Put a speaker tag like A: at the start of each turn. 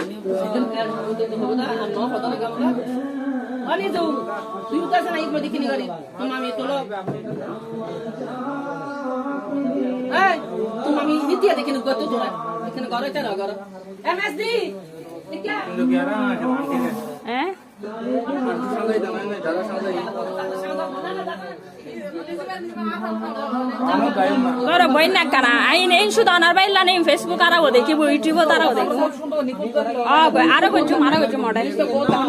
A: আমি second player হতে তো হবে না আর ন হতো না kamla ani তো তুই তো আছে না এই প্রতি কিনি গরি তুমি আমি তোলো তোর
B: বই না কানা আই নেই, শুধু অনার বাইলা নেই ফেসবুক আরাও দেখিব ইউটিউব তারাও
A: করে
B: আরও করছ আরও করছ মডেল